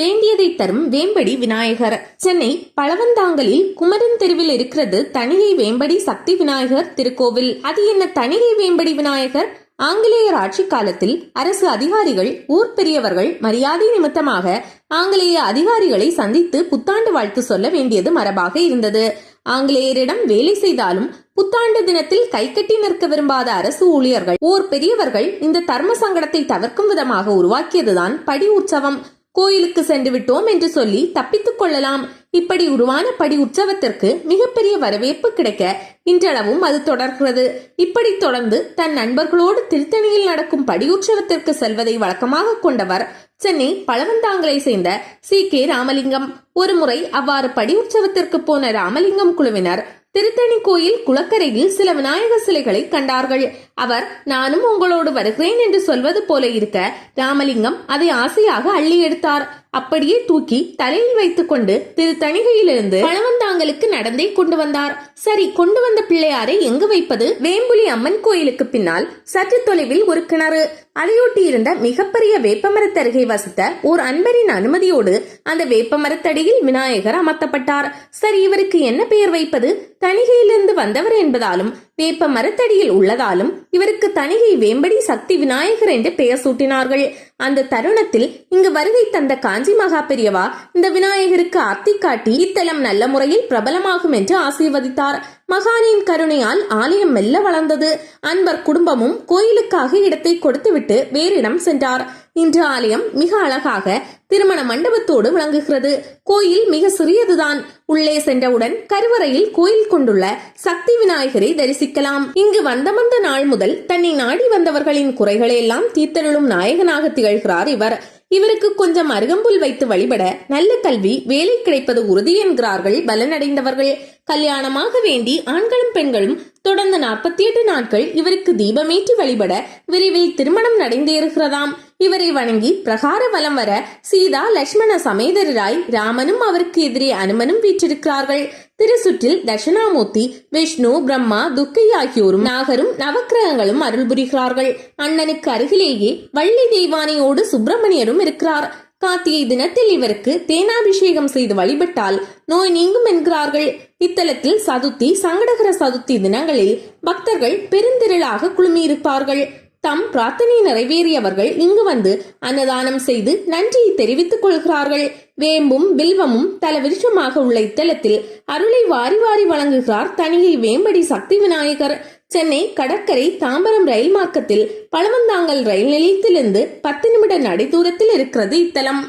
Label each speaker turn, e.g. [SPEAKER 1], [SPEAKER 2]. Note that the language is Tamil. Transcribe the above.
[SPEAKER 1] வேண்டியதை தரும் வேம்படி விநாயகர். சென்னை பழவந்தாங்கலில் குமரன் தெருவில் இருக்கிறது தனிகை வேம்படி சக்தி விநாயகர் திருக்கோவில். அது என்ன தனிகை வேம்படி விநாயகர்? ஆங்கிலேயர் ஆட்சி காலத்தில் அரசு அதிகாரிகள் ஊர் பெரியவர்கள் மரியாதை நிமித்தமாக ஆங்கிலேய அதிகாரிகளை சந்தித்து புத்தாண்டு வாழ்த்து சொல்ல வேண்டியது மரபாக இருந்தது. ஆங்கிலேயரிடம் வேலை செய்தாலும் புத்தாண்டு தினத்தில் கைகட்டி நிற்க விரும்பாத அரசு ஊழியர்கள் ஓர் பெரியவர்கள் இந்த தர்ம சங்கடத்தை தவிர்க்கும் விதமாக உருவாக்கியதுதான் படி உற்சவம். கோயிலுக்கு சென்று விட்டோம் என்று சொல்லி தப்பித்துக் கொள்ளலாம். இப்படி உருவான படி உற்சவத்திற்கு மிகப்பெரிய வரவேற்பு கிடைக்க இன்றளவும் அது தொடர்கிறது. இப்படி தொடர்ந்து தன் நண்பர்களோடு திருத்தணியில் நடக்கும் படி உற்சவத்திற்கு செல்வதை வழக்கமாக கொண்டவர் சென்னை பழவந்தாங்கலை சேர்ந்த சி கே ராமலிங்கம். ஒருமுறை அவ்வாறு படி உற்சவத்திற்கு போன ராமலிங்கம் குழுவினர் திருத்தணி கோயில் குளக்கரையில் சில விநாயகர் சிலைகளை கண்டார்கள். அவர் நானும் உங்களோடு வருகிறேன் என்று சொல்வது போல இருக்க ராமலிங்கம் அதை ஆசையாக அள்ளி எடுத்தார். அப்படியே தூக்கி தலையில் வைத்துக் கொண்டு திருத்தணிகையிலிருந்து பழவந்தாங்களுக்கு நடந்தே கொண்டு வந்தார். சரி கொண்டு வந்த பிள்ளையாரை எங்கு வைப்பது? வேம்புலி அம்மன் கோயிலுக்கு பின்னால் சற்று தொலைவில் ஒரு கிணறு. அதையொட்டி இருந்த மிகப்பெரிய வேப்பமரத்தருகை வசித்த ஓர் அன்பரின் அனுமதியோடு அந்த வேப்பமரத்தடியில் விநாயகர் அமர்த்தப்பட்டார். சரி இவருக்கு என்ன பெயர் வைப்பது? தணிகையிலிருந்து வந்தவர் என்பதாலும் வேப்ப மரத்தடியில் உள்ளதாலும் இவருக்கு தணிகை வேம்படி சக்தி விநாயகர் என்று பெயர் சூட்டினார்கள். அந்த தருணத்தில் இங்கு வருகை தந்த காஞ்சி மகா பெரியவா இந்த விநாயகருக்கு அத்தி காட்டி இத்தலம் நல்ல முறையில் பிரபலமாகும் என்று ஆசீர்வதித்தார். மகானின் கருணையால் ஆலயம் மெல்ல வளர்ந்தது. அன்பர் குடும்பமும் கோயிலுக்காக இடத்தை கொடுத்துவிட்டு வேறிடம் சென்றார். இன்று ஆலயம் மிக அழகாக திருமண மண்டபத்தோடு விளங்குகிறது. கோயில் மிக சிறியதுதான். உள்ளே சென்றவுடன் கருவறையில் கோயில் கொண்டுள்ள சக்தி விநாயகரை தரிசிக்கலாம் இங்கு வந்தமந்த நாள் முதல் தன்னை நாடி வந்தவர்களின் குறைகளை எல்லாம் தீர்த்தருளும் நாயகனாக திகழ்கிறார் இவர். இவருக்கு கொஞ்சம் அருகம்புல் வைத்து வழிபட நல்ல கல்வி வேலை கிடைப்பது உறுதி என்கிறார்கள் பலனடைந்தவர்கள். கல்யாணமாக வேண்டி ஆண்களும் பெண்களும் தொடர்ந்து நாற்பத்தி எட்டு நாட்கள் இவருக்கு தீபமேற்றி வழிபட விரைவில் திருமணம் நடந்தேறுகிறதாம். இவரை வணங்கி பிரகார வலம் வர சீதா லட்சுமண சமேதராய் ராமனும் அவருக்கு எதிரே அனுமனும் வீற்றிருக்கிறார்கள். திருசுற்றில் தட்சிணாமூர்த்தி விஷ்ணு பிரம்மா துர்க்கை ஆகியோரும் நாகரும் நவக்கிரகங்களும் அருள் புரிகிறார்கள். அண்ணனுக்கு அருகிலேயே வள்ளி தெய்வானையோடு சுப்பிரமணியரும் இருக்கிறார். கார்த்திகை தினத்தில் இவருக்கு தேனாபிஷேகம் செய்து வழிபட்டால் நோய் நீங்கும் என்கிறார்கள். இத்தலத்தில் சதுர்த்தி சங்கடகர சதுர்த்தி தினங்களில் பக்தர்கள் பெருந்திரளாக குழுமியிருப்பார்கள். தம் பிரார்த்தனை நிறைவேறியவர்கள் இங்கு வந்து அன்னதானம் செய்து நன்றியை தெரிவித்துக் கொள்கிறார்கள். வேம்பும் பில்வமும் தலவிருஷமாக உள்ள இத்தலத்தில் அருளை வாரி வாரி வழங்குகிறார் தனியை வேம்படி சக்தி விநாயகர். சென்னை கடற்கரை தாம்பரம் ரயில் மார்க்கத்தில் பழவந்தாங்கல் ரயில் நிலையத்திலிருந்து பத்து நிமிட நடைதூரத்தில் இருக்கிறது இத்தலம்.